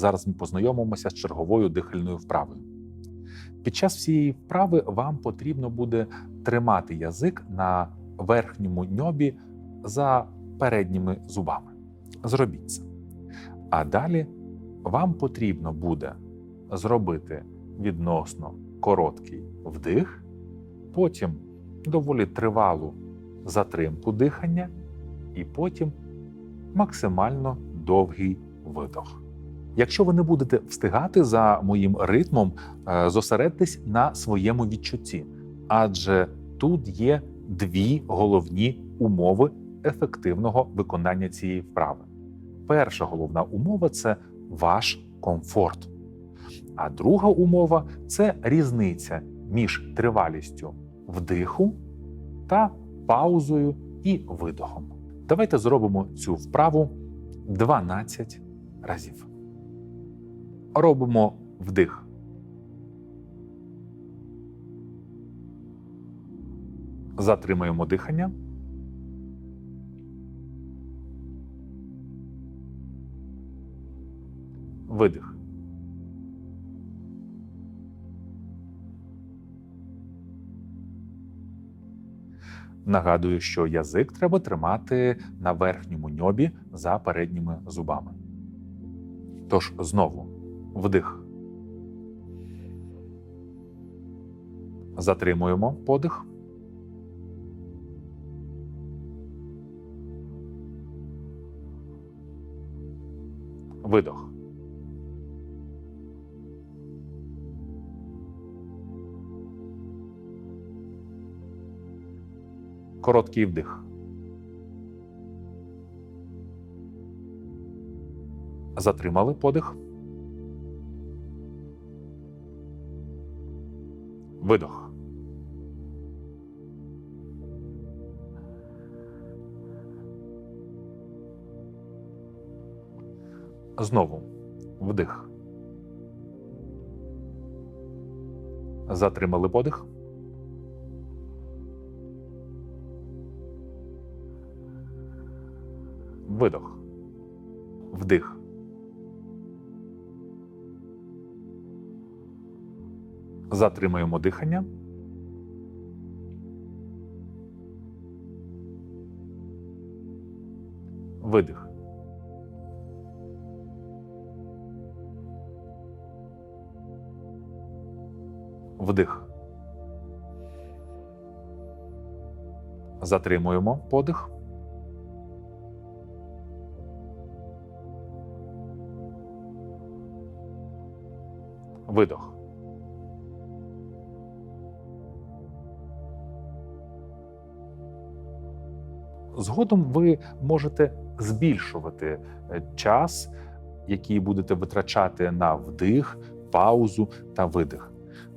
Зараз ми познайомимося з черговою дихальною вправою. Під час всієї вправи вам потрібно буде тримати язик на верхньому ньобі за передніми зубами. Зробіть це. А далі вам потрібно буде зробити відносно короткий вдих, потім доволі тривалу затримку дихання, і потім максимально довгий видох. Якщо ви не будете встигати за моїм ритмом, е, зосередьтесь на своєму відчутті, адже тут є дві головні умови ефективного виконання цієї вправи. Перша головна умова це ваш комфорт. А друга умова це різниця між тривалістю вдиху та паузою і видохом. Давайте зробимо цю вправу 12 разів. Робимо вдих. Затримуємо дихання. Видих. Нагадую, що язик треба тримати на верхньому ньобі за передніми зубами. Тож знову вдих. Затримуємо подих. Видох. Короткий вдих. Затримали подих. Видох. Знову вдих. Затримали подих. Видох. Вдих. Затримуємо дихання. Видих. Вдих. Затримуємо подих. Видох. Згодом ви можете збільшувати е, час, який будете витрачати на вдих, паузу та видих.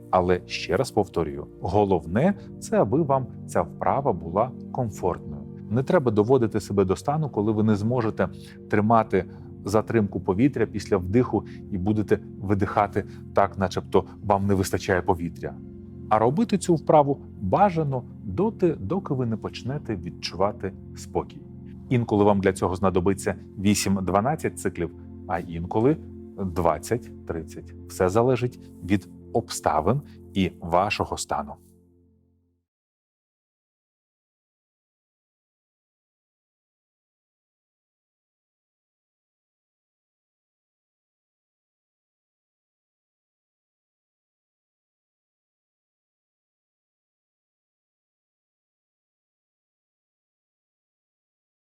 Але ще раз повторюю: головне це аби вам ця вправа була комфортною. Не треба доводити себе до стану, коли ви не зможете тримати затримку повітря після вдиху і будете видихати так, начебто вам не вистачає повітря. А робити цю вправу бажано доти, доки ви не почнете відчувати спокій. Інколи вам для цього знадобиться 8-12 циклів, а інколи 20-30. Все залежить від обставин і вашого стану.